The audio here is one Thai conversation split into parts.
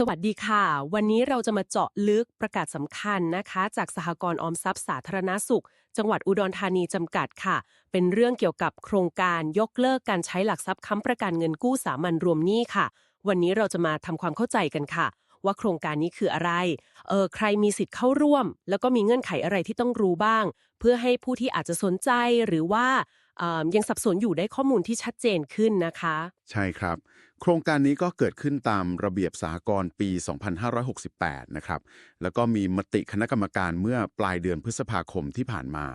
สวัสดีค่ะ วันนี้เราจะมาเจาะลึกประกาศสำคัญนะคะ จากสหกรณ์ออมทรัพย์สาธารณสุข จังหวัดอุดรธานีจำกัดค่ะ เป็นเรื่องเกี่ยวกับโครงการยกเลิกการใช้หลักทรัพย์ค้ำประกันเงินกู้สามัญรวมหนี้ค่ะ วันนี้เราจะมาทำความเข้าใจกันค่ะ ว่าโครงการนี้คืออะไรเออใครมีสิทธิ์เข้าร่วม แล้วก็มีเงื่อนไขอะไรที่ต้องรู้บ้าง เพื่อให้ผู้ที่อาจจะสนใจหรือว่ายังสับสนอยู่ได้ข้อมูลที่ชัดเจนขึ้นนะคะ ใช่ครับ โครงการนี้ก็เกิดขึ้นตามระเบียบสหกรปี 2568 นะครับ แล้วก็มีมติคณะกรรมการเมื่อปลายเดือนพฤษภาคมที่ผ่านมา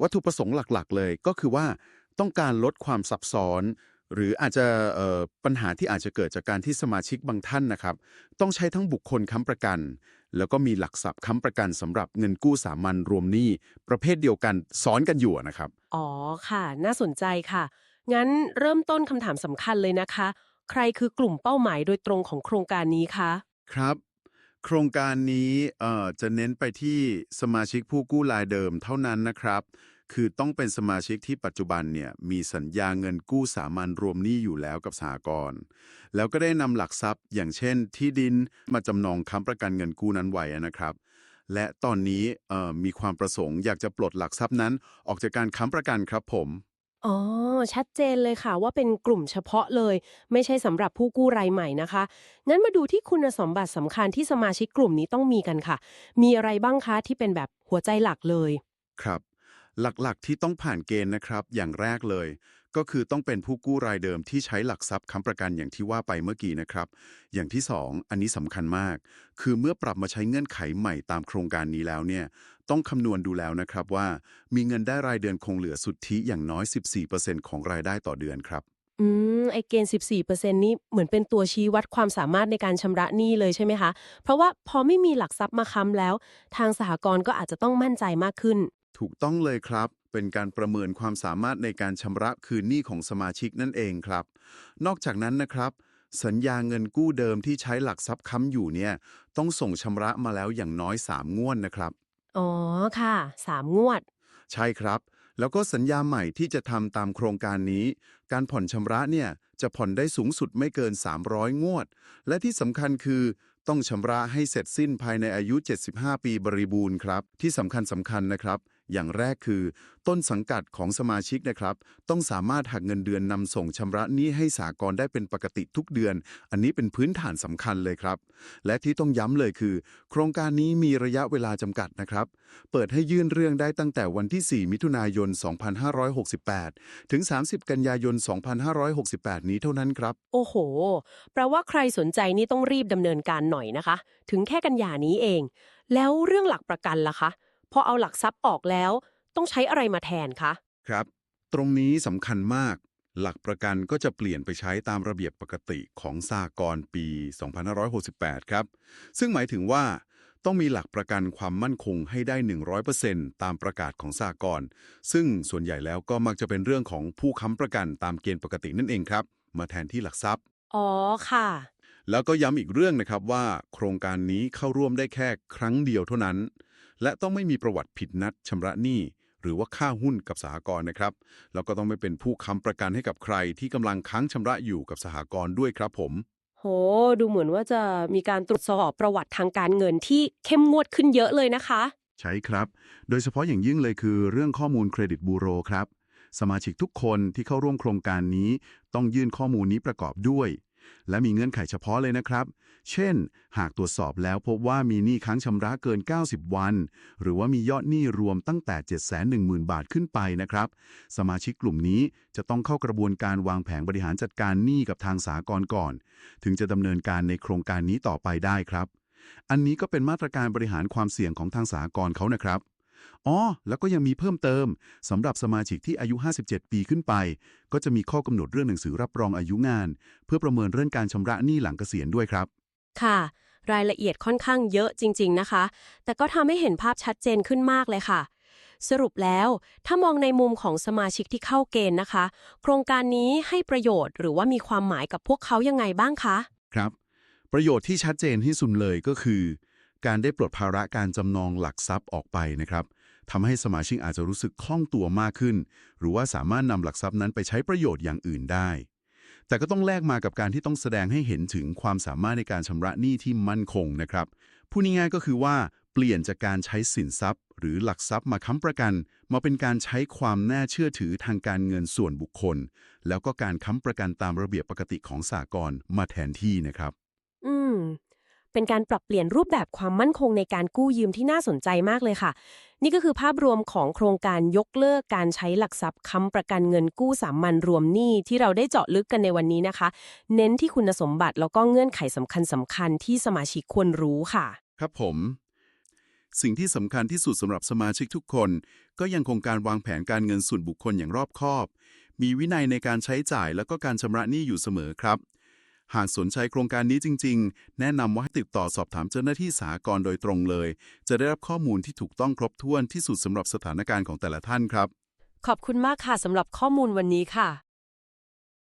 วัตถุประสงค์หลักๆ เลยก็คือว่าต้องการลดความซับซ้อน หรืออาจจะปัญหาที่อาจจะเกิดจากการที่สมาชิกบางท่านนะครับ ต้องใช้ทั้งบุคคลค้ำประกัน แล้วก็มีหลักทรัพย์ค้ำประกันสำหรับเงินกู้สามัญรวมหนี้ประเภทเดียวกันซ้อนกันอยู่นะครับ อ๋อค่ะ น่าสนใจค่ะ งั้นเริ่มต้นคำถามสำคัญเลยนะคะ ใครคือกลุ่มเป้าหมายโดยตรงของโครงการนี้คะ ครับ โครงการนี้เอ่อจะเน้นไปที่สมาชิกผู้กู้รายเดิมเท่านั้นนะครับ คือต้องเป็นสมาชิกที่ปัจจุบันเนี่ยมีสัญญาเงินกู้สามัญรวมหนี้อยู่แล้วกับสหกรณ์แล้วก็ได้นำหลักทรัพย์ อย่างเช่น ที่ดินมาจำนองค้ำประกันเงินกู้นั้นไว้นะครับและตอนนี้เอ่อมีความประสงค์อยากจะปลดหลักทรัพย์นั้นออกจากการค้ำประกันครับผม อ๋อ ชัดเจนเลยค่ะว่าเป็นกลุ่มเฉพาะเลย ไม่ใช่สำหรับผู้กู้รายใหม่นะคะ งั้นมาดูที่คุณสมบัติสำคัญที่สมาชิกกลุ่มนี้ต้องมีกันค่ะ มีอะไรบ้างคะที่เป็นแบบหัวใจหลักเลย ครับ หลักๆที่ต้องผ่านเกณฑ์นะครับ อย่างแรกเลย ก็คือต้องเป็นผู้กู้รายเดิมที่ใช้หลักทรัพย์ค้ำประกันอย่างที่ว่าไปเมื่อกี้นะครับ อย่างที่สองอันนี้สำคัญมาก คือเมื่อปรับมาใช้เงื่อนไขใหม่ตามโครงการนี้แล้วเนี่ยต้องคำนวณดูแล้วนะครับว่า มีเงินได้รายเดือนคงเหลือสุทธิอย่างน้อย 14%ของรายได้ต่อเดือนครับอืมไอเกณฑ์14%นี่เหมือนเป็นตัวชี้วัดความสามารถในการชำระหนี้เลยใช่ไหมคะ เพราะว่าพอไม่มีหลักทรัพย์มาค้ำแล้ว ทางสหกรณ์ก็อาจจะต้องมั่นใจมากขึ้น ถูกต้องเลยครับ เป็นการประเมินความสามารถในการชำระคืนหนี้ของสมาชิกนั่นเองครับ นอกจากนั้นนะครับ สัญญาเงินกู้เดิมที่ใช้หลักทรัพย์ค้ำอยู่เนี่ย ต้องส่งชำระมาแล้วอย่างน้อย 3 งวดนะครับ อ๋อค่ะสามงวด ใช่ครับ แล้วก็สัญญาใหม่ที่จะทำตามโครงการนี้ การผ่อนชำระเนี่ยจะผ่อนได้สูงสุดไม่เกิน 300 งวด และที่สำคัญคือต้องชำระให้เสร็จสิ้นภายในอายุ 75 ปีบริบูรณ์ครับ ที่สำคัญสำคัญนะครับ อย่างแรกคือ ต้นสังกัดของสมาชิกนะครับ ต้องสามารถหักเงินเดือนนำส่งชำระหนี้ให้สากลได้เป็นปกติทุกเดือน อันนี้เป็นพื้นฐานสำคัญเลยครับ และที่ต้องย้ำเลยคือ โครงการนี้มีระยะเวลาจำกัดนะครับ เปิดให้ยื่นเรื่องได้ตั้งแต่วันที่ 4 มิถุนายน 2568 ถึง 30 กันยายน 2568 นี้เท่านั้นครับ โอ้โห แปลว่าใครสนใจนี่ต้องรีบดำเนินการหน่อยนะคะ ถึงแค่กันยานี้เอง แล้วเรื่องหลักประกันล่ะคะ พอเอาหลักทรัพย์ออกแล้ว ต้องใช้อะไรมาแทนคะ ครับ ตรงนี้สำคัญมาก หลักประกันก็จะเปลี่ยนไปใช้ตามระเบียบปกติของสากลปี 2568 ครับ ซึ่งหมายถึงว่าต้องมีหลักประกันความมั่นคงให้ได้ 100%ตามประกาศของสากลซึ่งส่วนใหญ่แล้วก็มักจะเป็นเรื่องของผู้ค้ำประกันตามเกณฑ์ปกตินั่นเองครับ มาแทนที่หลักทรัพย์ อ๋อค่ะ แล้วก็ย้ำอีกเรื่องนะครับว่า โครงการนี้เข้าร่วมได้แค่ครั้งเดียวเท่านั้น และต้องไม่มีประวัติผิดนัดชำระหนี้หรือว่าค่าหุ้นกับสหกรณ์นะครับ แล้วก็ต้องไม่เป็นผู้ค้ำประกันให้กับใครที่กำลังค้างชำระอยู่กับสหกรณ์ด้วยครับผม โห ดูเหมือนว่าจะมีการตรวจสอบประวัติทางการเงินที่เข้มงวดขึ้นเยอะเลยนะคะ ใช่ครับ โดยเฉพาะอย่างยิ่งเลยคือเรื่องข้อมูลเครดิตบูโรครับ สมาชิกทุกคนที่เข้าร่วมโครงการนี้ ต้องยื่นข้อมูลนี้ประกอบด้วย และมีเงื่อนไขเฉพาะเลยนะครับ เช่น หากตรวจสอบแล้วพบว่ามีหนี้ค้างชำระเกิน 90 วัน หรือว่ามียอดหนี้รวมตั้งแต่ 710,000 บาทขึ้นไปนะครับ สมาชิกกลุ่มนี้จะต้องเข้ากระบวนการวางแผนบริหารจัดการหนี้กับทางสากลก่อน ถึงจะดำเนินการในโครงการนี้ต่อไปได้ครับ อันนี้ก็เป็นมาตรการบริหารความเสี่ยงของทางสากลเขานะครับ อ๋อ แล้วก็ยังมีเพิ่มเติมสำหรับสมาชิกที่อายุ 57 ปีขึ้นไป ก็จะมีข้อกำหนดเรื่องหนังสือรับรองอายุงาน เพื่อประเมินเรื่องการชำระหนี้หลังเกษียณด้วยครับ ค่ะ รายละเอียดค่อนข้างเยอะจริง ๆนะคะ แต่ก็ทำให้เห็นภาพชัดเจนขึ้นมากเลยค่ะ สรุปแล้ว ถ้ามองในมุมของสมาชิกที่เข้าเกณฑ์นะคะ โครงการนี้ให้ประโยชน์หรือว่ามีความหมายกับพวกเขายังไงบ้างคะครับ ประโยชน์ที่ชัดเจนที่สุดเลยก็คือ การได้ปลดภาระการจำนองหลักทรัพย์ออกไปนะครับ ทำให้สมาชิกอาจจะรู้สึกคล่องตัวมากขึ้น หรือว่าสามารถนำหลักทรัพย์นั้นไปใช้ประโยชน์อย่างอื่นได้ แต่ก็ต้องแลกมากับการที่ต้องแสดงให้เห็นถึงความสามารถในการชำระหนี้ที่มั่นคงนะครับพูดง่ายๆก็คือว่าเปลี่ยนจากการใช้สินทรัพย์ หรือหลักทรัพย์มาค้ำประกัน มาเป็นการใช้ความน่าเชื่อถือทางการเงินส่วนบุคคล แล้วก็การค้ำประกันตามระเบียบปกติของสากลมาแทนที่นะครับ เป็นการปรับเปลี่ยนรูปแบบความมั่นคงในการกู้ยืมที่น่าสนใจมากเลยค่ะ นี่ก็คือภาพรวมของโครงการยกเลิกการใช้หลักทรัพย์ค้ำประกันเงินกู้สามัญรวมหนี้ที่เราได้เจาะลึกกันในวันนี้นะคะ เน้นที่คุณสมบัติแล้วก็เงื่อนไขสำคัญสำคัญๆที่สมาชิกควรรู้ค่ะ ครับผม สิ่งที่สำคัญที่สุดสำหรับสมาชิกทุกคน ก็ยังคงการวางแผนการเงินส่วนบุคคลอย่างรอบคอบ มีวินัยในการใช้จ่ายแล้วก็การชำระหนี้อยู่เสมอครับ หากสนใจโครงการนี้จริง ๆ แนะนำว่าให้ติดต่อสอบถามเจ้าหน้าที่สากรโดยตรงเลย จะได้รับข้อมูลที่ถูกต้องครบถ้วนที่สุดสำหรับสถานการณ์ของแต่ละท่านครับ ขอบคุณมากค่ะสำหรับข้อมูลวันนี้ค่ะ